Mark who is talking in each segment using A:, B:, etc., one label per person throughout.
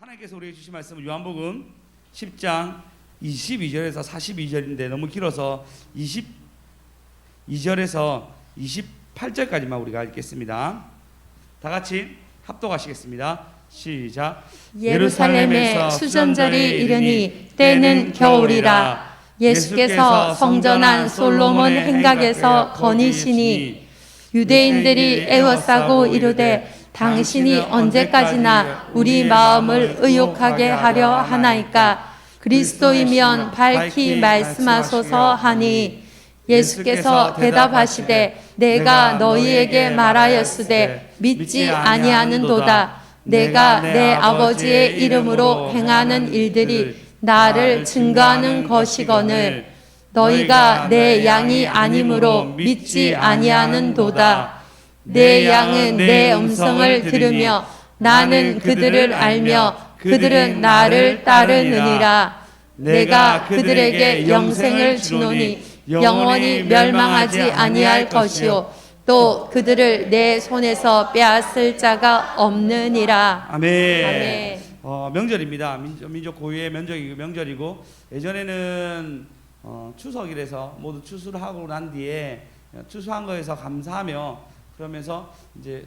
A: 하나님께서 우리에게 주신 말씀은 요한복음 10장 22절에서 42절인데 너무 길어서 22절에서 28절까지만 우리가 읽겠습니다. 다 같이 합독하시겠습니다. 시작.
B: 예루살렘에 수전절이 이르니 때는 겨울이라 예수께서 성전한 솔로몬 행각에서 거니시니 유대인들이 애워싸고 이르되 당신이 언제까지나 우리 마음을 의욕하게 하려 하나이까 그리스도이면 밝히 말씀하소서 하니 예수께서 대답하시되 내가 너희에게 말하였으되 믿지 아니하는도다. 내가 내 아버지의 이름으로 행하는 일들이 나를 증거하는 것이거늘 너희가 내 양이 아니므로 믿지 아니하는도다 내 양은 내 음성을 들으며 나는 그들을 알며 그들은 나를 따르느니라 내가 그들에게 영생을 주노니 영원히 멸망하지 아니할 것이요 또 그들을 내 손에서 빼앗을 자가 없느니라
A: 아멘.
B: 아멘.
A: 어, 명절입니다. 민족, 민족 고유의 명절이고 명절이고 예전에는 어, 추석이라서 모두 추수를 하고 난 뒤에 추수한 거에서 감사하며 그러면서 이제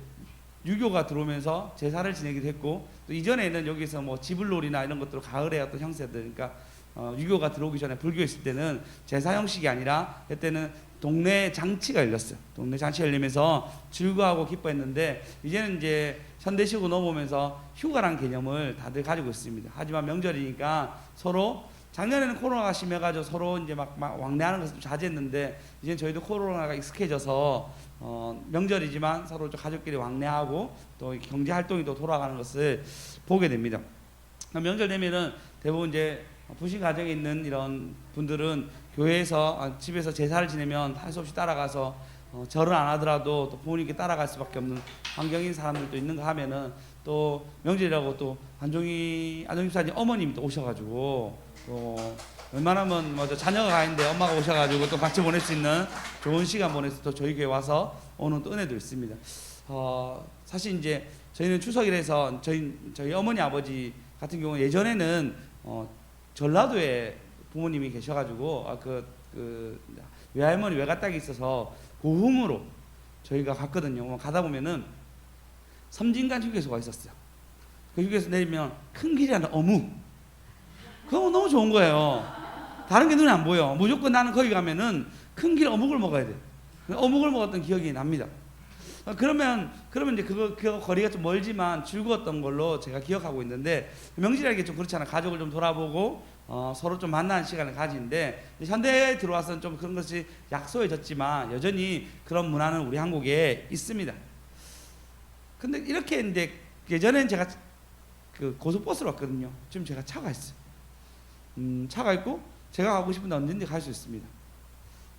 A: 유교가 들어오면서 제사를 지내기도 했고 또 이전에는 여기서 뭐 지불놀이나 이런 것들 가을에 어떤 형세들 그러니까 어, 유교가 들어오기 전에 불교 있을 때는 제사 형식이 아니라 그때는 동네 장치가 열렸어요. 동네 장치가 열리면서 즐거워하고 기뻐했는데 이제는 이제 현대식으로 넘어오면서 휴가란 개념을 다들 가지고 있습니다. 하지만 명절이니까 서로 작년에는 코로나가 심해가지고 서로 이제 막, 막 왕래하는 것을 좀 자제했는데 이제 저희도 코로나가 익숙해져서 어, 명절이지만 서로 좀 가족끼리 왕래하고 또 경제 활동이 또 돌아가는 것을 보게 됩니다. 명절 되면은 대부분 이제 부신 가정에 있는 이런 분들은 교회에서 아, 집에서 제사를 지내면 할 수 없이 따라가서 어, 절을 안 하더라도 또 부모님께 따라갈 수밖에 없는 환경인 사람들도 있는가 하면은 또 명절이라고 또 안종이 안종이 사님 어머님이 또 오셔가지고 또 웬만하면 뭐저 자녀가 가 있는데 엄마가 오셔가지고 또 같이 보낼 수 있는 좋은 시간 보내서 또 저희 교회 와서 오는 또 은혜도 있습니다. 어, 사실 이제 저희는 추석이라서 저희 저희 어머니 아버지 같은 경우 예전에는 어, 전라도에 부모님이 계셔가지고 아, 그, 그 외할머니 외가댁이 있어서 고흥으로 저희가 갔거든요. 뭐 가다 보면은 섬진간 휴게소가 있었어요. 그 휴게소 내리면 큰 길이 하나 어묵. 그거 너무 좋은 거예요. 다른 게 눈에 안 보여. 무조건 나는 거기 가면은 큰 길 어묵을 먹어야 돼. 어묵을 먹었던 기억이 납니다. 어, 그러면 그러면 이제 그거 그 거리가 좀 멀지만 즐거웠던 걸로 제가 기억하고 있는데 명절이라는 게 좀 그렇잖아. 가족을 좀 돌아보고 어, 서로 좀 만나는 시간을 이제 현대에 들어와서는 좀 그런 것이 약소해졌지만 여전히 그런 문화는 우리 한국에 있습니다. 근데 이렇게 이제 예전엔 제가 그 고속버스로 왔거든요. 지금 제가 차가 있어요. 음, 차가 있고 제가 가고 싶은데 언제든지 갈 수 있습니다.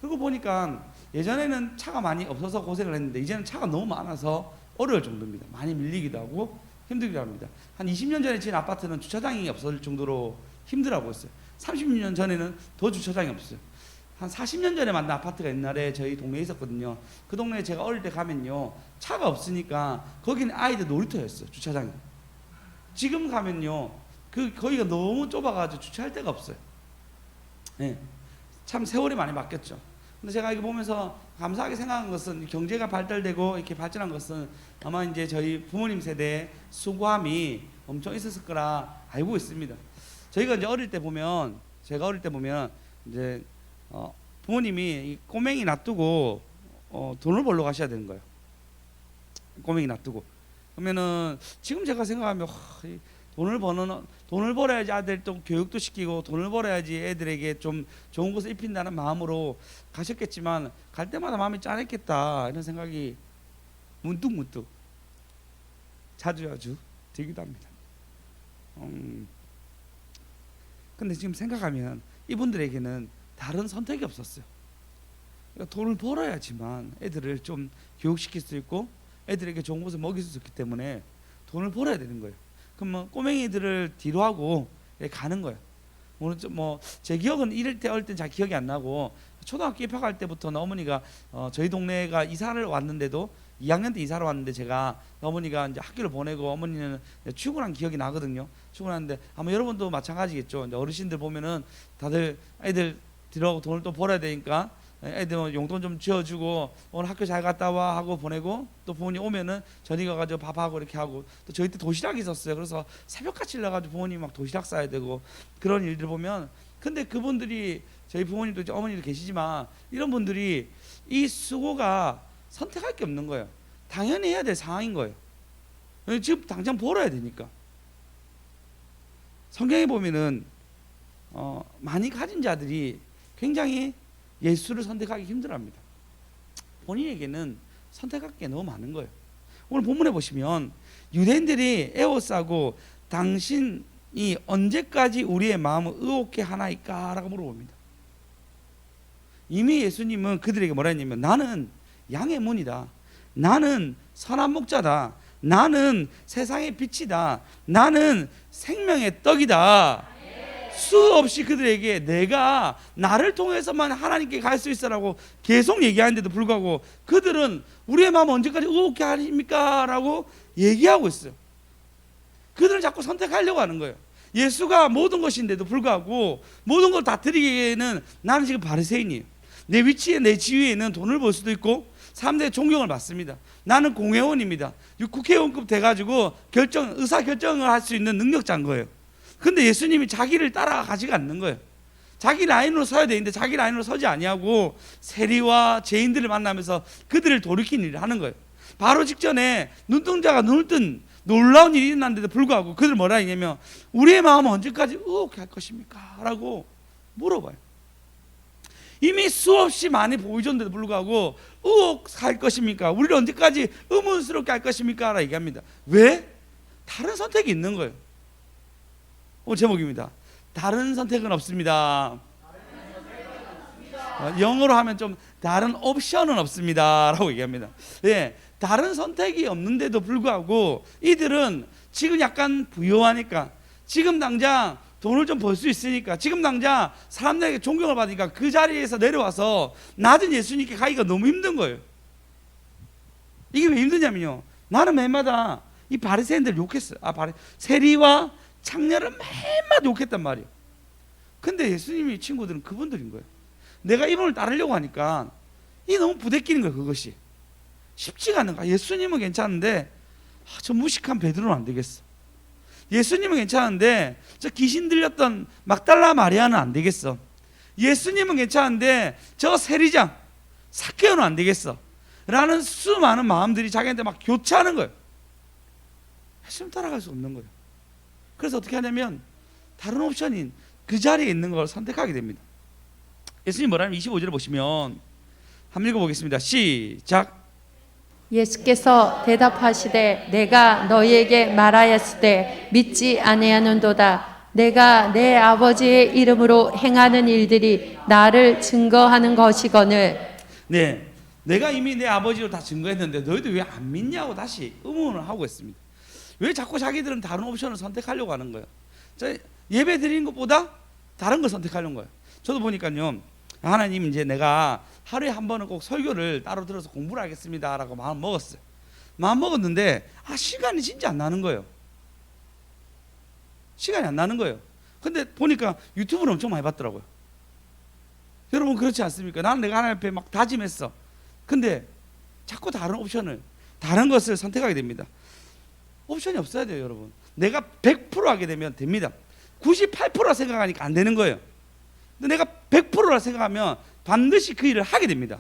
A: 그리고 보니까 예전에는 차가 많이 없어서 고생을 했는데 이제는 차가 너무 많아서 어려울 정도입니다. 많이 밀리기도 하고 힘들기도 합니다. 한 20년 전에 지은 아파트는 주차장이 없을 정도로 힘들어하고 있어요. 30년 전에는 더 주차장이 없어요. 한 40년 전에 만든 아파트가 옛날에 저희 동네에 있었거든요. 그 동네에 제가 어릴 때 가면요. 차가 없으니까 거기는 아이들 놀이터였어요. 주차장이. 지금 가면요. 그 거기가 너무 좁아가지고 주차할 데가 없어요. 예. 참 세월이 많이 바뀌었죠. 근데 제가 이거 보면서 감사하게 생각한 것은 경제가 발달되고 이렇게 발전한 것은 아마 이제 저희 부모님 세대의 수고함이 엄청 있었을 거라 알고 있습니다. 저희가 이제 어릴 때 보면 제가 어릴 때 보면 이제 어, 부모님이 이 꼬맹이 놔두고 어, 돈을 벌러 가셔야 되는 거예요. 꼬맹이 놔두고 그러면은 지금 제가 생각하면 하, 이 돈을 버는 돈을 벌어야지 아들 좀 교육도 시키고 돈을 벌어야지 애들에게 좀 좋은 곳을 입힌다는 마음으로 가셨겠지만 갈 때마다 마음이 짠했겠다 이런 생각이 문득 문득 자주 자주 들기도 합니다. 음, 근데 지금 생각하면 이분들에게는 다른 선택이 없었어요. 그러니까 돈을 벌어야지만 애들을 좀 교육시킬 수 있고 애들에게 좋은 곳을 먹일 수 있기 때문에 돈을 벌어야 되는 거예요. 그럼 뭐 꼬맹이들을 뒤로 하고 가는 거예요. 뭐제 기억은 이럴 때 어릴 땐잘 기억이 안 나고 초등학교 입학할 때부터는 어머니가 어, 저희 동네가 이사를 왔는데도 2학년 때 이사를 왔는데 제가 어머니가 이제 학교를 보내고 어머니는 출근한 기억이 나거든요. 출근하는데 아마 여러분도 마찬가지겠죠. 이제 어르신들 보면은 다들 애들 들어가고 돈을 또 벌어야 되니까 애들 뭐 용돈 좀 쥐어주고 오늘 학교 잘 갔다 와 하고 보내고 또 부모님 오면은 저녁에 가가지고 밥하고 이렇게 하고 또 저희 때 도시락이 있었어요. 그래서 새벽같이 일어나가지고 부모님 막 도시락 싸야 되고 그런 일들 보면 근데 그분들이 저희 부모님도 이제 어머니도 계시지만 이런 분들이 이 수고가 선택할 게 없는 거예요. 당연히 해야 될 상황인 거예요. 지금 당장 벌어야 되니까. 성경에 보면은 어, 많이 가진 자들이 굉장히 예수를 선택하기 힘들어합니다. 본인에게는 선택할 게 너무 많은 거예요. 오늘 본문에 보시면 유대인들이 에워싸고 당신이 언제까지 우리의 마음을 의롭게 하나이까라고 물어봅니다. 이미 예수님은 그들에게 뭐라 했냐면 나는 양의 문이다. 나는 선한 목자다. 나는 세상의 빛이다. 나는 생명의 떡이다. 수없이 그들에게 내가 나를 통해서만 하나님께 갈 수 있어라고 계속 얘기하는데도 불구하고 그들은 우리의 마음 언제까지 의롭게 하십니까? 라고 얘기하고 있어요. 그들은 자꾸 선택하려고 하는 거예요. 예수가 모든 것인데도 불구하고 모든 걸 다 드리기에는 나는 지금 바리새인이에요. 내 위치에 내 지위에는 돈을 벌 수도 있고 사람들의 존경을 받습니다. 나는 공회원입니다. 국회의원급 돼가지고 결정 의사 결정을 할 수 있는 능력자인 거예요. 근데 예수님이 자기를 따라가지가 않는 거예요. 자기 라인으로 서야 되는데 자기 라인으로 서지 아니하고 세리와 죄인들을 만나면서 그들을 돌이킨 일을 하는 거예요. 바로 직전에 눈동자가 눈을 뜬 놀라운 일이 일어났는데도 불구하고 그들 뭐라 했냐면 우리의 마음은 언제까지 의롭게 할 것입니까? 라고 물어봐요. 이미 수없이 많이 보여줬는데도 불구하고 의혹할 것입니까? 우리를 언제까지 의문스럽게 할 것입니까? 라고 얘기합니다. 왜? 다른 선택이 있는 거예요. 오늘 제목입니다. 다른 선택은 없습니다. 어, 영어로 하면 좀 다른 옵션은 없습니다라고 얘기합니다. 예, 다른 선택이 없는데도 불구하고 이들은 지금 약간 부유하니까 지금 당장 돈을 좀 벌 수 있으니까 지금 당장 사람들에게 존경을 받으니까 그 자리에서 내려와서 낮은 예수님께 가기가 너무 힘든 거예요. 이게 왜 힘드냐면요. 나는 매마다 이 바리새인들 욕했어요. 아 바리 세리와 창녀를 매마다 욕했단 말이에요. 근데 예수님이 친구들은 그분들인 거예요. 내가 이분을 따르려고 하니까 이 너무 부대끼는 거예요. 그것이 쉽지가 않은 거야. 예수님은 괜찮은데 아, 저 무식한 베드로는 안 되겠어. 예수님은 괜찮은데 저 귀신 들렸던 막달라 마리아는 안 되겠어. 예수님은 괜찮은데 저 세리장 사케오는 안 되겠어. 라는 수많은 마음들이 자기한테 막 교차하는 거예요. 예수님 따라갈 수 없는 거예요. 그래서 어떻게 하냐면 다른 옵션인 그 자리에 있는 걸 선택하게 됩니다. 예수님 뭐라면 25절을 보시면 한번 읽어보겠습니다. 시작.
B: 예수께서 대답하시되 내가 너희에게 말하였으되 믿지 아니하는도다 내가 내 아버지의 이름으로 행하는 일들이 나를 증거하는 것이거늘
A: 네, 내가 이미 내 아버지로 다 증거했는데 너희들 왜안 믿냐고 다시 의문을 하고 있습니다. 왜 자꾸 자기들은 다른 옵션을 선택하려고 하는 거예요? 자, 예배 드리는 것보다 다른 걸 선택하려는 거예요. 저도 보니까요. 하나님 이제 내가 하루에 한 번은 꼭 설교를 따로 들어서 공부를 하겠습니다라고 마음 먹었어요. 마음 먹었는데 아 시간이 진짜 안 나는 거예요. 시간이 안 나는 거예요. 근데 보니까 유튜브를 엄청 많이 봤더라고요. 여러분 그렇지 않습니까? 나는 내가 하나님 앞에 막 다짐했어. 근데 자꾸 다른 옵션을 다른 것을 선택하게 됩니다. 옵션이 없어야 돼요, 여러분. 내가 100% 하게 되면 됩니다. 98% 생각하니까 안 되는 거예요. 근데 내가 100%라 생각하면 반드시 그 일을 하게 됩니다.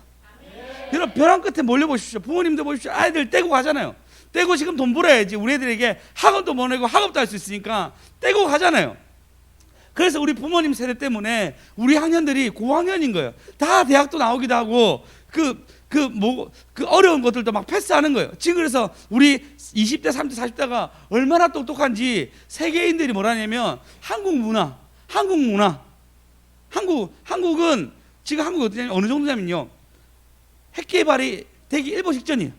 A: 여러분 벼랑 끝에 몰려보십시오. 부모님도 보십시오. 아이들 떼고 가잖아요. 떼고 지금 돈 벌어야지. 우리 애들에게 학원도 보내고 학업도 할 수 있으니까 떼고 가잖아요. 그래서 우리 부모님 세대 때문에 우리 학년들이 고학년인 거예요. 다 대학도 나오기도 하고 그 그 뭐 그 어려운 것들도 막 패스하는 거예요. 지금 그래서 우리 20대, 30대, 40대가 얼마나 똑똑한지 세계인들이 뭐라냐면 한국 문화, 한국 문화, 한국 한국은 지금 한국 어디냐 어느 정도냐면요. 핵 개발이 되기 일보 직전이에요.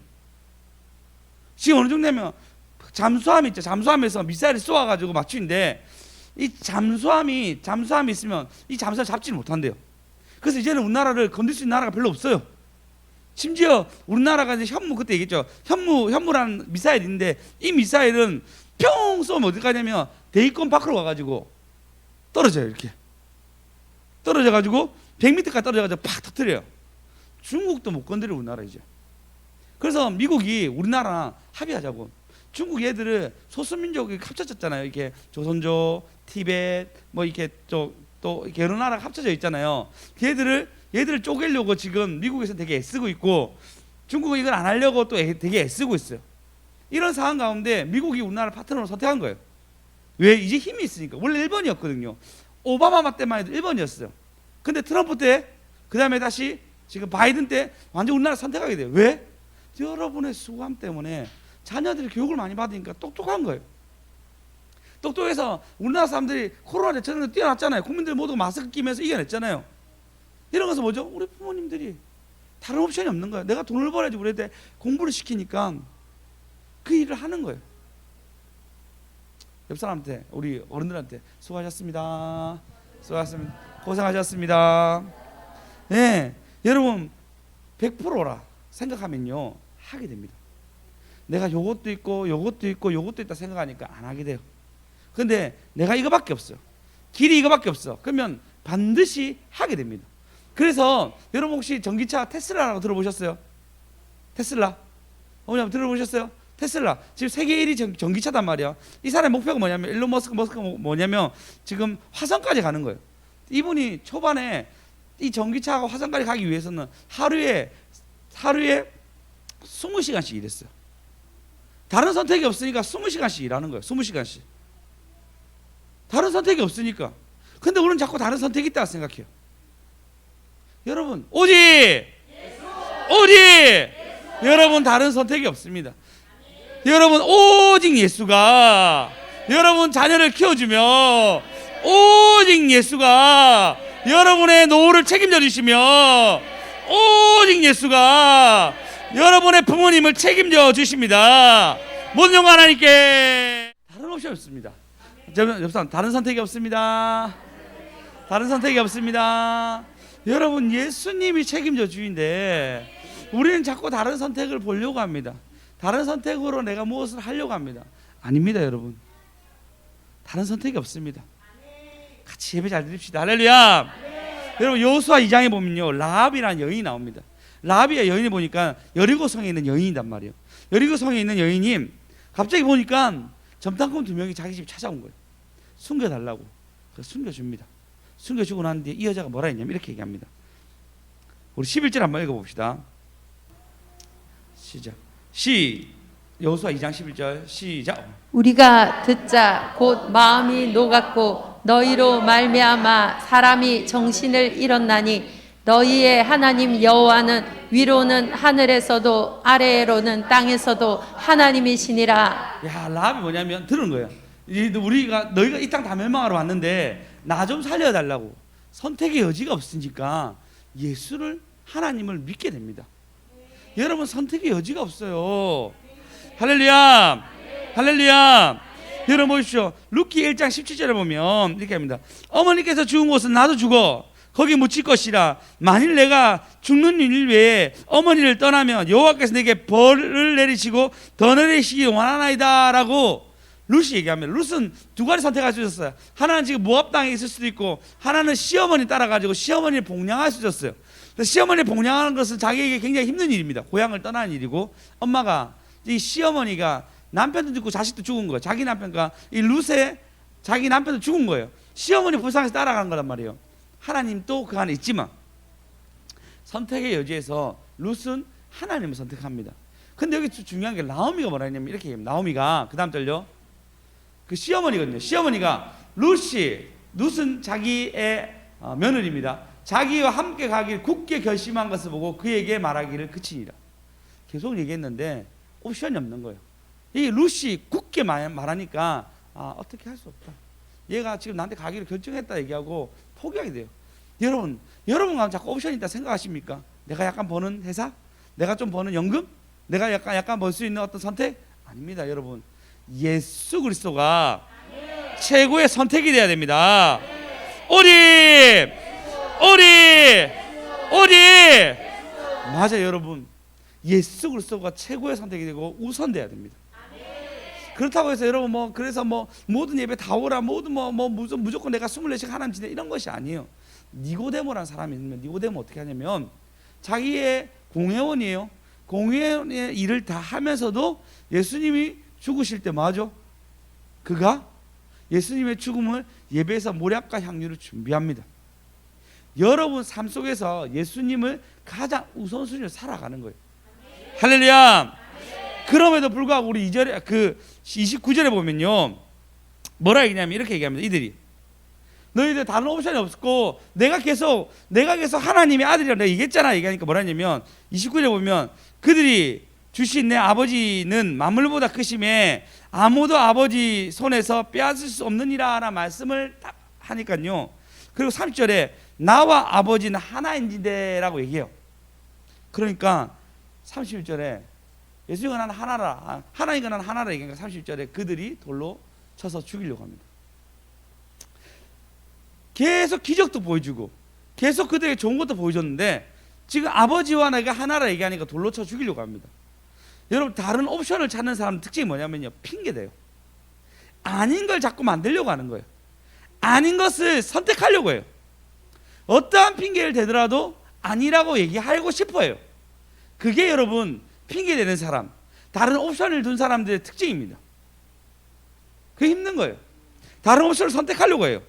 A: 지금 어느 정도냐면 잠수함 있죠. 잠수함에서 미사일을 쏘아가지고 맞추는데 이 잠수함이 잠수함이 있으면 이 잠수함 잡지를 못한대요. 그래서 이제는 우리나라를 건들 수 있는 나라가 별로 없어요. 심지어 우리나라가 이제 현무 그때 얘기했죠. 현무 현무라는 미사일이 있는데 이 미사일은 평 쏘면 어디 가냐면 대기권 밖으로 가가지고 떨어져요 이렇게 떨어져 가지고 100m까지 떨어져 가지고 팍 터뜨려요. 중국도 못 건드려 우리나라 이제. 그래서 미국이 우리나라랑 합의하자고. 중국 얘들을 소수민족이 합쳐졌잖아요. 이렇게 조선족, 티벳, 뭐 이렇게 또, 또 이렇게 여러 나라가 합쳐져 있잖아요. 얘들을 얘들을 쪼개려고 지금 미국에서 되게 애쓰고 있고 중국은 이걸 안 하려고 또 애- 되게 애쓰고 있어요. 이런 상황 가운데 미국이 우리나라 파트너로 선택한 거예요. 왜 이제 힘이 있으니까 원래 1번이었거든요. 오바마 때만 해도 1번이었어요. 근데 트럼프 때 그 다음에 다시 지금 바이든 때 완전 우리나라 선택하게 돼요. 왜? 여러분의 수고함 때문에 자녀들이 교육을 많이 받으니까 똑똑한 거예요. 똑똑해서 우리나라 사람들이 코로나 대처는 뛰어났잖아요. 국민들 모두 마스크 끼면서 이겨냈잖아요. 것은 뭐죠? 우리 부모님들이 다른 옵션이 없는 거예요. 내가 돈을 벌어야지 우리 때 공부를 시키니까 그 일을 하는 거예요. 옆 사람한테 우리 어른들한테 수고하셨습니다. 수고하셨습니다. 고생하셨습니다. 네, 여러분 100%라 생각하면요 하게 됩니다. 내가 요것도 있고 요것도 있고 요것도 있다 생각하니까 안 하게 돼요. 근데 내가 이거밖에 없어요. 길이 이거밖에 없어. 그러면 반드시 하게 됩니다. 그래서 여러분 혹시 전기차 테슬라라고 들어보셨어요? 테슬라? 어머니 한번 들어보셨어요? 테슬라 지금 세계 1위 전, 전기차단 말이야. 이 사람의 목표가 뭐냐면 일론 머스크 머스크가 뭐- 뭐냐면 지금 화성까지 가는 거예요. 이분이 초반에 이 전기차가 화성까지 가기 위해서는 하루에 하루에 20시간씩 일했어요. 다른 선택이 없으니까 20시간씩 일하는 거예요. 20시간씩. 다른 선택이 없으니까. 근데 우리는 자꾸 다른 선택이 있다고 생각해요. 여러분, 오직 오직 여러분 다른 선택이 없습니다. 여러분 오직 예수가 여러분 자녀를 키워주며 오직 예수가 여러분의 노후를 책임져 주시며 오직 예수가 여러분의 부모님을 책임져 주십니다. 모든 영광 하나님께 다른 옵션 없습니다. 옆 사람 다른 선택이 없습니다. 다른 선택이 없습니다. 여러분 예수님이 책임져 주인데 우리는 자꾸 다른 선택을 보려고 합니다. 다른 선택으로 내가 무엇을 하려고 합니다. 아닙니다, 여러분. 다른 선택이 없습니다. 같이 예배 잘 드립시다. 할렐루야. 여러분 여호수아 2장에 보면요. 라합이라는 여인이 나옵니다. 라합이야 여인이 보니까 여리고 성에 있는 여인이단 말이에요. 여리고 성에 있는 여인이 갑자기 보니까 점탕꾼 두 명이 자기 집 찾아온 거예요. 숨겨달라고. 그래서 숨겨줍니다. 숨겨주고 난 뒤에 이 여자가 뭐라 했냐면 이렇게 얘기합니다. 우리 11절 한번 읽어봅시다. 시작. 시 여호수아 2장 11절 시작.
B: 우리가 듣자 곧 마음이 녹았고 너희로 말미암아 사람이 정신을 잃었나니 너희의 하나님 여호와는 위로는 하늘에서도 아래로는 땅에서도 하나님이시니라
A: 야 라합이 뭐냐면 들은 거예요. 이 우리가 너희가 이 땅 다 멸망하러 왔는데 나 좀 살려달라고 선택의 여지가 없으니까 예수를 하나님을 믿게 됩니다. 여러분 선택의 여지가 없어요. 할렐루야, 할렐루야. 여러분 보십시오. 루키 1장 17절에 보면 이렇게 합니다. 어머니께서 죽은 곳은 나도 죽어. 거기 묻힐 것이라. 만일 내가 죽는 일 외에 어머니를 떠나면 여호와께서 내게 벌을 내리시고 더 내리시기 원하나이다라고 룻이 얘기합니다. 룻은 두 가지 선택할 수 있었어요. 하나는 지금 모압 땅에 있을 수도 있고 하나는 시어머니 따라가지고 시어머니를 복량할 수 있었어요. 시어머니 복량하는 것은 자기에게 굉장히 힘든 일입니다. 고향을 떠나는 일이고 엄마가 이 시어머니가 남편도 죽고 자식도 죽은 거예요. 자기 남편과 이 룻의 자기 남편도 죽은 거예요. 시어머니 불쌍해서 따라가는 거란 말이에요. 하나님도 그 안에 있지만 선택의 여지에서 룻은 하나님을 선택합니다. 근데 여기 주- 중요한 게 나오미가 뭐라 했냐면 이렇게 얘기합니다. 나오미가 그 다음 절요. 그 시어머니거든요. 시어머니가 룻이 룻은 자기의 어, 며느리입니다. 자기와 함께 가길 굳게 결심한 것을 보고 그에게 말하기를 그치니라. 계속 얘기했는데 옵션이 없는 거예요. 이 룻이 굳게 말- 말하니까 아, 어떻게 할 수 없다. 얘가 지금 나한테 가기를 결정했다 얘기하고 포기하게 돼요. 여러분, 여러분 가면 자꾸 옵션이 있다 생각하십니까? 내가 약간 버는 회사? 내가 좀 버는 연금? 내가 약간 약간 벌 수 있는 어떤 선택? 아닙니다, 여러분. 예수 그리스도가 최고의 선택이 돼야 됩니다. 오직 오리 오리. 맞아요 여러분. 예수 그리스도가 최고의 선택이 되고 우선돼야 됩니다. 그렇다고 해서 여러분 뭐 그래서 뭐 모든 예배 다 오라 모든 뭐, 뭐 무조건, 내가 24시간 하나님 지내 이런 것이 아니에요. 니고데모라는 사람이 있으면 니고데모 어떻게 하냐면 자기의 공회원이에요. 공회원의 일을 다 하면서도 예수님이 죽으실 때 맞아 그가 예수님의 죽음을 예배에서 모략과 향유를 준비합니다 여러분 삶 속에서 예수님을 가장 우선순위로 살아가는 거예요. 할렐루야. 그럼에도 불구하고 우리 2절에 그 29절에 보면요. 뭐라 얘기냐면 이렇게 얘기합니다. 이들이 너희들 다른 옵션이 없고 내가 계속 내가 계속 하나님의 아들이라 내가 얘기했잖아. 얘기하니까 뭐라 했냐면 29절에 보면 그들이 주신 내 아버지는 만물보다 크심에 아무도 아버지 손에서 빼앗을 수 없느니라 말씀을 딱 하니까요. 그리고 30절에 나와 아버지는 하나인지대라고 얘기해요. 그러니까 31절에 예수님과 나는 하나라 아, 하나님과 나는 하나라 얘기하니까 30절에 그들이 돌로 쳐서 죽이려고 합니다. 계속 기적도 보여주고 계속 그들에게 좋은 것도 보여줬는데 지금 아버지와 내가 하나라 얘기하니까 돌로 쳐 죽이려고 합니다. 여러분 다른 옵션을 찾는 사람 특징이 뭐냐면요 핑계대요. 아닌 걸 자꾸 만들려고 하는 거예요. 아닌 것을 선택하려고 해요. 어떠한 핑계를 대더라도 아니라고 얘기하고 싶어요. 그게 여러분 핑계 대는 사람, 다른 옵션을 둔 사람들의 특징입니다. 그게 힘든 거예요. 다른 옵션을 선택하려고 해요.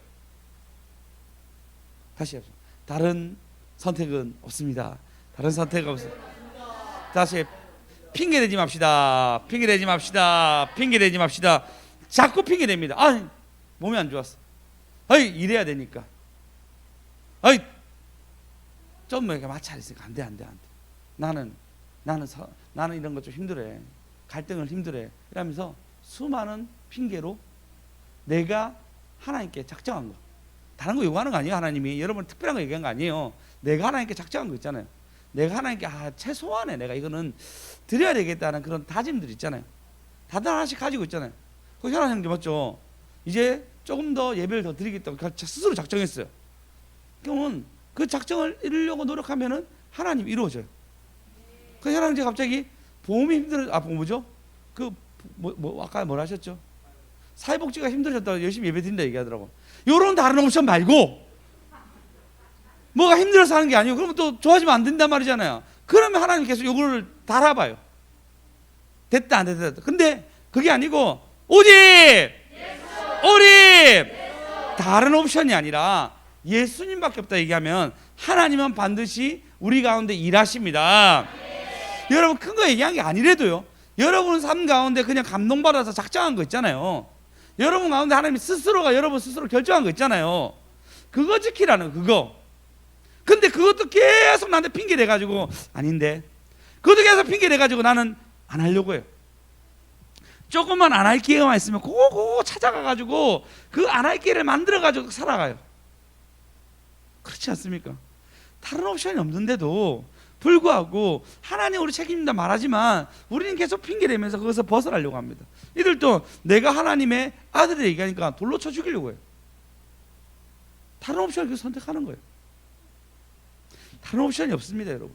A: 다시 합시다. 다른 선택은 없습니다. 다른 선택 없습니다. 다시 핑계 대지 맙시다. 핑계 대지 맙시다. 핑계 대지 맙시다. 자꾸 핑계 댑니다. 아, 몸이 안 좋았어. 아이, 이래야 되니까. 아이, 좀 이렇게 마찰 있으니까 안 돼, 안 돼, 안 돼. 나는 나는 서, 나는 이런 거 좀 힘들어해. 갈등을 힘들어해. 이러면서 수많은 핑계로 내가 하나님께 작정한 거. 다른 거 요구하는 거 아니에요, 하나님이. 여러분 특별한 거 얘기한 거 아니에요. 내가 하나님께 작정한 거 있잖아요. 내가 하나님께 아, 최소한에 내가 이거는 드려야 되겠다는 그런 다짐들 있잖아요. 다들 하나씩 가지고 있잖아요. 그 현아 형제 맞죠? 이제 조금 더 예배를 더 드리겠다고 스스로 작정했어요. 그러면 그 작정을 이루려고 노력하면은 하나님 이루어져요. 그 현아 형제 갑자기 보험이 힘들어 아 뭐죠? 그 뭐 뭐 아까 뭐라 하셨죠? 사회복지가 힘들어졌다고 열심히 예배 드린다 얘기하더라고. 요런 다른 옵션 말고 뭐가 힘들어서 하는 게 아니고 그러면 또 좋아지면 안 된단 말이잖아요. 그러면 하나님 계속 요거를 달아봐요. 됐다 안 됐다. 근데 그게 아니고 오직 오직 다른 옵션이 아니라 예수님밖에 없다 얘기하면 하나님은 반드시 우리 가운데 일하십니다. 여러분 큰 거 얘기한 게 아니래도요. 여러분 삶 가운데 그냥 감동받아서 작정한 거 있잖아요. 여러분 가운데 하나님 스스로가 여러분 스스로 결정한 거 있잖아요. 그거 지키라는 거, 그거. 근데 그것도 계속 나한테 핑계 대 가지고 아닌데. 그것도 계속 핑계 대 가지고 나는 안 하려고 해요. 조금만 안 할 기회만 있으면 그거 찾아가 가지고 그 안 할 기회를 만들어 가지고 살아가요. 그렇지 않습니까? 다른 옵션이 없는데도 불구하고 하나님 우리 책임진다 말하지만 우리는 계속 핑계 대면서 거기서 벗어나려고 합니다. 이들도 내가 하나님의 아들을 얘기하니까 돌로 쳐 죽이려고 해요. 다른 옵션을 선택하는 거예요. 다른 옵션이 없습니다, 여러분.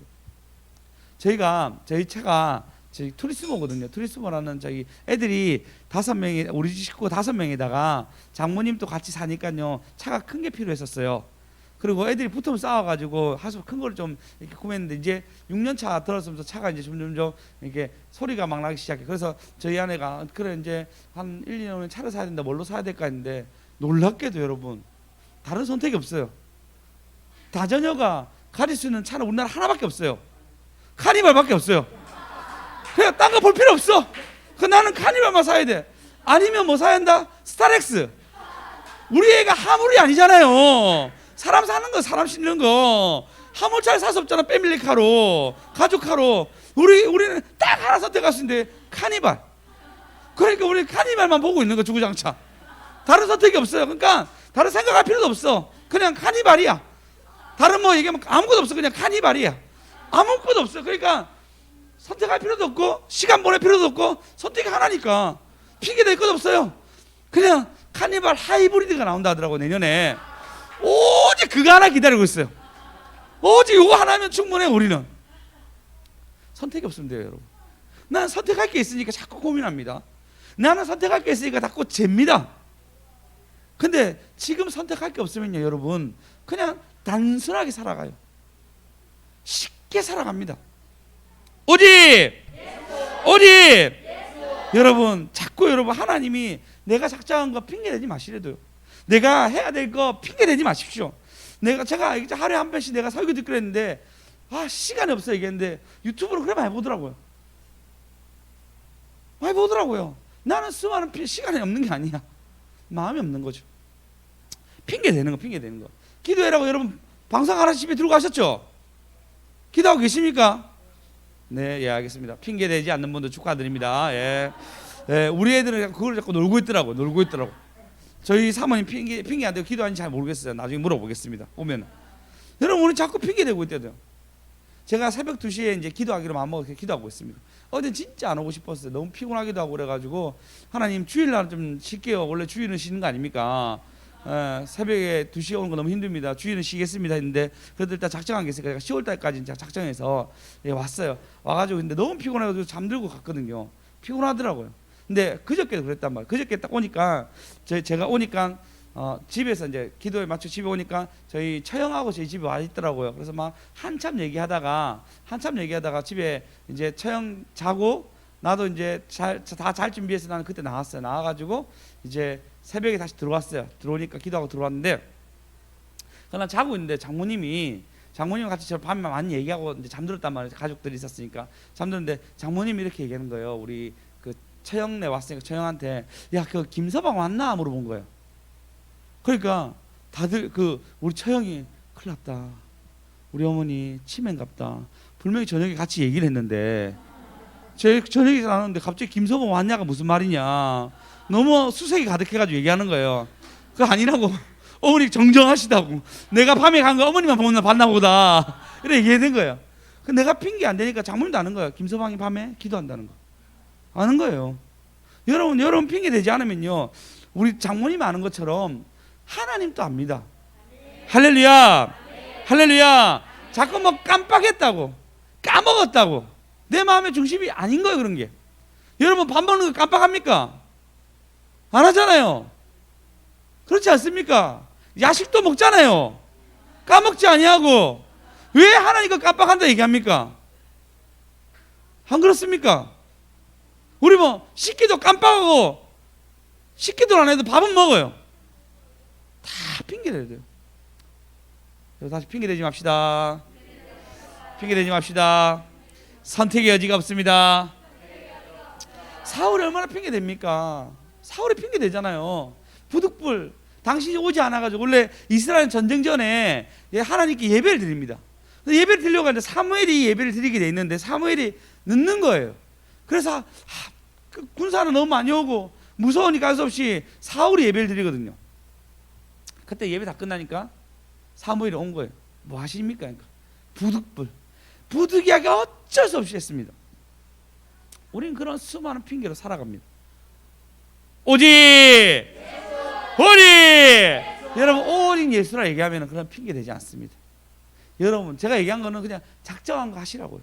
A: 저희가 저희 차가 저희 투리스모거든요. 투리스모라는 저희 애들이 다섯 명이 우리 식구 다섯 명에다가 장모님도 같이 사니까요 차가 큰 게 필요했었어요. 그리고 애들이 붙으면 싸워가지고 하수 큰 걸 좀 이렇게 구매했는데 이제 6년 차 들었으면서 차가 이제 점점점 이렇게 소리가 막 나기 시작해. 그래서 저희 아내가 그래 이제 한 1, 2년 후에 차를 사야 된다. 뭘로 사야 될까 했는데 놀랍게도 여러분 다른 선택이 없어요. 다자녀가 가질 수 있는 차는 우리나라 하나밖에 없어요. 카니발밖에 없어요. 그냥 딴 거 볼 필요 없어. 그 나는 카니발만 사야 돼. 아니면 뭐 사야 한다? 스타렉스. 우리 애가 하물이 아니잖아요. 사람 사는 거, 사람 싣는 거. 화물차를 살수 없잖아. 패밀리 카로, 가족 카로. 우리 우리는 딱 하나 선택할 수 있는데 카니발. 그러니까 우리 카니발만 보고 있는 거 주구장창. 다른 선택이 없어요. 그러니까 다른 생각할 필요도 없어. 그냥 카니발이야. 다른 뭐 얘기하면 아무것도 없어. 그냥 카니발이야. 아무것도 없어. 그러니까 선택할 필요도 없고 시간 보낼 필요도 없고 선택이 하나니까 핑계 댈 것도 없어요. 그냥 카니발 하이브리드가 나온다 하더라고 내년에. 오직 그거 하나 기다리고 있어요. 오직 이거 하나면 충분해 우리는. 선택이 없으면 돼요, 여러분. 나는 선택할 게 있으니까 자꾸 고민합니다. 나는 선택할 게 있으니까 자꾸 잽니다. 근데 지금 선택할 게 없으면요, 여러분. 그냥 단순하게 살아가요. 쉽게 살아갑니다. 오직 오직 여러분 자꾸 여러분 하나님이 내가 작정한 거 핑계 대지 마시래도요. 내가 해야 될 거 핑계 대지 마십시오. 내가 제가 하루에 한 번씩 내가 설교 듣기로 했는데 아 시간이 없어 얘기했는데 유튜브로 그래 많이 보더라고요. 많이 보더라고요. 나는 수많은 피- 시간이 없는 게 아니야. 마음이 없는 거죠. 핑계 대는 거 핑계 대는 거. 기도해라고 여러분 방송 하나 집에 들고 가셨죠? 기도하고 계십니까? 네, 예, 알겠습니다. 핑계 대지 않는 분들 축하드립니다. 예. 예, 우리 애들은 그걸 자꾸 놀고 있더라고, 놀고 있더라고. 저희 사모님 핑계 핑계 안 대고 기도하는지 잘 모르겠어요. 나중에 물어보겠습니다. 오면 여러분 우리 자꾸 핑계 대고 있대요. 제가 새벽 2시에 이제 기도하기로 마음먹어 기도하고 있습니다. 어제 진짜 안 오고 싶었어요. 너무 피곤하기도 하고 그래가지고 하나님 주일날 좀 쉴게요. 원래 주일은 쉬는 거 아닙니까? 예, 새벽에 2시에 오는 거 너무 힘듭니다. 주일은 쉬겠습니다 했는데 그래도 일단 작정한 게 있으니까 10월 달까지 제가 작정해서 예, 왔어요. 와가지고 근데 너무 피곤해가지고 잠들고 갔거든요. 피곤하더라고요. 근데 그저께도 그랬단 말이에요. 그저께 딱 오니까 제, 제가 오니까 어, 집에서 이제 기도에 맞춰 집에 오니까 저희 처형하고 저희 집에 와 있더라고요. 그래서 막 한참 얘기하다가 한참 얘기하다가 집에 이제 처형 자고 나도 이제 다 잘 준비해서 나는 그때 나왔어요. 나와가지고 이제 새벽에 다시 들어왔어요. 들어오니까 기도하고 들어왔는데 그날 자고 있는데 장모님이 장모님과 같이 저 밤에 많이 얘기하고 이제 잠들었단 말이에요. 가족들이 있었으니까 잠들었는데 장모님이 이렇게 얘기하는 거예요. 우리 그 처형네 왔으니까 처형한테 야 그 김서방 왔나 물어본 거예요. 그러니까 다들 그 우리 처형이 큰일 났다. 우리 어머니 치매인갑다. 분명히 저녁에 같이 얘기를 했는데 제 저녁에 나눴는데 갑자기 김서방 왔냐가 무슨 말이냐. 너무 수색이 가득해가지고 얘기하는 거예요. 그거 아니라고. 어머니 정정하시다고. 내가 밤에 간 거 어머니만 보나 봤나 보다. 이렇게 얘기된 거예요. 그 내가 핑계 안 되니까 장모님도 아는 거예요. 김서방이 밤에 기도한다는 거. 아는 거예요. 여러분, 여러분 핑계 되지 않으면요. 우리 장모님 아는 것처럼 하나님도 압니다. 할렐루야. 할렐루야. 자꾸 뭐 깜빡했다고. 까먹었다고. 내 마음의 중심이 아닌 거예요, 그런 게. 여러분 밥 먹는 거 깜빡합니까? 안 하잖아요. 그렇지 않습니까? 야식도 먹잖아요. 까먹지 아니하고 왜 하나님과 깜빡한다 얘기합니까? 안 그렇습니까? 우리 뭐 식기도 깜빡하고 식기도 안 해도 밥은 먹어요. 다 핑계 대야 돼요. 그래서 다시 핑계 대지 맙시다. 핑계 대지 맙시다. 선택의 여지가 없습니다. 사울이 얼마나 핑계 됩니까? 사울이 핑계 되잖아요. 부득불 당신이 오지 않아가지고 원래 이스라엘 전쟁 전에 예, 하나님께 예배를 드립니다. 예배를 드리려고 하는데 사무엘이 예배를 드리게 돼 있는데 사무엘이 늦는 거예요. 그래서 아, 그 군사는 너무 많이 오고 무서우니까 할 수 없이 사울이 예배를 드리거든요. 그때 예배 다 끝나니까 사무엘이 온 거예요. 뭐 하십니까? 그러니까 부득불 부득이하게 어쩔 수 없이 했습니다. 우리는 그런 수많은 핑계로 살아갑니다. 오직 오직 여러분 오직 예수라 얘기하면 그런 핑계 되지 않습니다. 여러분 제가 얘기한 거는 그냥 작정한 거 하시라고요.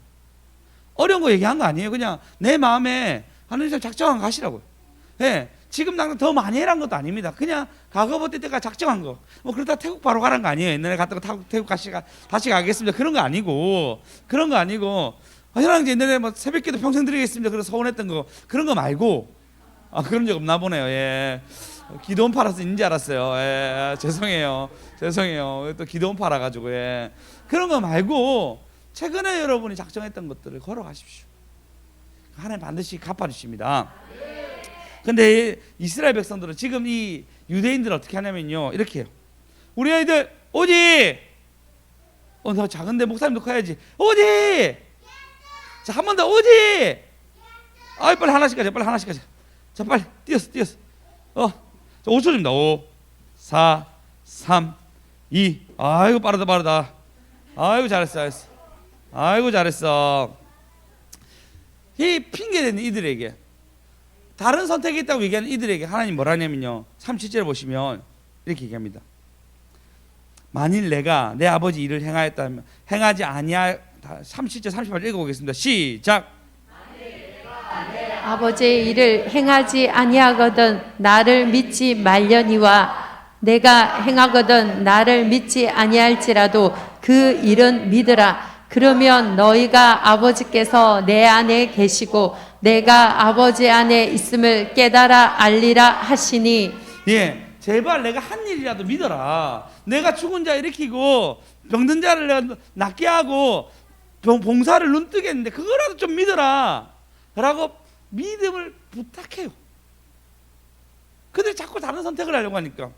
A: 어려운 거 얘기한 거 아니에요. 그냥 내 마음에 하나님 작정한 거 하시라고요. 예. 지금 당장 더 많이 해란 것도 아닙니다. 그냥 과거부터 때가 작정한 거. 뭐 그러다 태국 바로 가란 거 아니에요. 옛날에 갔다가 태국, 태국 다시 가 다시 가겠습니다. 그런 거 아니고 그런 거 아니고 아, 현황제 옛날에 뭐 새벽기도 평생 드리겠습니다. 그래서 서운했던 거 그런 거 말고 아 그런 적 없나 보네요. 예. 기도원 팔아서 인지 알았어요. 예. 죄송해요. 죄송해요. 또 기도원 팔아 가지고 예. 그런 거 말고 최근에 여러분이 작정했던 것들을 걸어가십시오. 하나님 반드시 갚아주십니다. 근데 이스라엘 백성들은 지금 이 유대인들 어떻게 하냐면요 이렇게 해요. 우리 아이들 오지. 어 나 작은데 목사님도 커야지. 오지. 자 한 번 더 오지. 아이 빨리 하나씩 가자. 빨리 하나씩 가자. 자 빨리 뛰었어 뛰었어. 어. 자 5초 줍니다. 5 4 3 2 아이고 빠르다 빠르다. 아이고 잘했어 잘했어. 아이고 잘했어. 이 핑계대는 이들에게 다른 선택이 있다고 얘기하는 이들에게 하나님 뭐라냐면요. 37절 보시면 이렇게 얘기합니다. 만일 내가 내 아버지 일을 행하였다면 행하지 아니하 30절 38절 읽어 보겠습니다. 시작.
B: 아버지의 일을 행하지 아니하거든 나를 믿지 말려니와 내가 행하거든 나를 믿지 아니할지라도 그 일은 믿으라 그러면 너희가 아버지께서 내 안에 계시고 내가 아버지 안에 있음을 깨달아 알리라 하시니
A: 예, 제발 내가 한 일이라도 믿어라. 내가 죽은 자 일으키고 병든 자를 낫게 하고 병- 봉사를 눈뜨게 했는데 그거라도 좀 믿어라. 라고 믿음을 부탁해요. 그들이 자꾸 다른 선택을 하려고 하니까.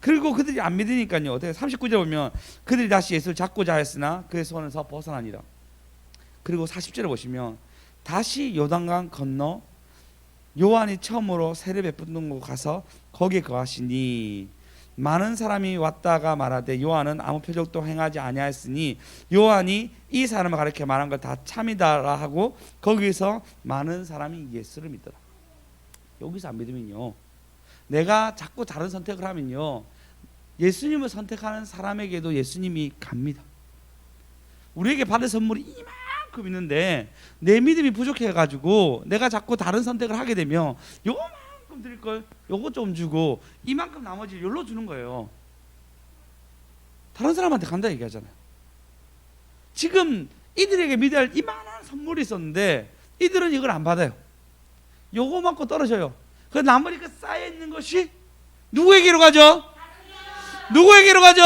A: 그리고 그들이 안 믿으니까요. 어떻게 39절 보면 그들이 다시 예수를 잡고자 했으나 그의 손에서 벗어나니라. 그리고 40절에 보시면 다시 요단강 건너 요한이 처음으로 세례 베푸는 곳 가서 거기에 거하시니 많은 사람이 왔다가 말하되 요한은 아무 표적도 행하지 아니하였으니 요한이 이 사람을 가리켜 말한 걸 다 참이다라 하고 거기서 많은 사람이 예수를 믿더라. 여기서 안 믿으면요. 내가 자꾸 다른 선택을 하면요. 예수님을 선택하는 사람에게도 예수님이 갑니다. 우리에게 받을 선물이 이만 큼 있는데 내 믿음이 부족해 가지고 내가 자꾸 다른 선택을 하게 되면 요만큼 드릴 걸 요거 좀 주고 이만큼 나머지 열로 주는 거예요. 다른 사람한테 간다 얘기하잖아요. 지금 이들에게 믿어야 할 이만한 선물이 있었는데 이들은 이걸 안 받아요. 요거 맞고 떨어져요. 그 나머지 그 쌓여 있는 것이 누구에게로 가죠? 누구에게로 가죠?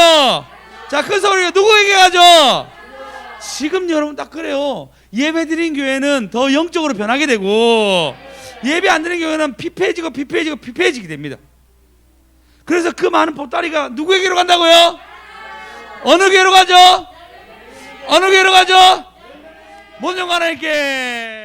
A: 자, 큰 소리로 누구에게 가죠? 지금 여러분 딱 그래요. 예배 드린 교회는 더 영적으로 변하게 되고 예배 안 드린 교회는 피폐해지고 피폐해지고 피폐해지게 됩니다. 그래서 그 많은 보따리가 누구에게로 간다고요? 어느 교회로 가죠? 어느 교회로 가죠? 본영 하나님께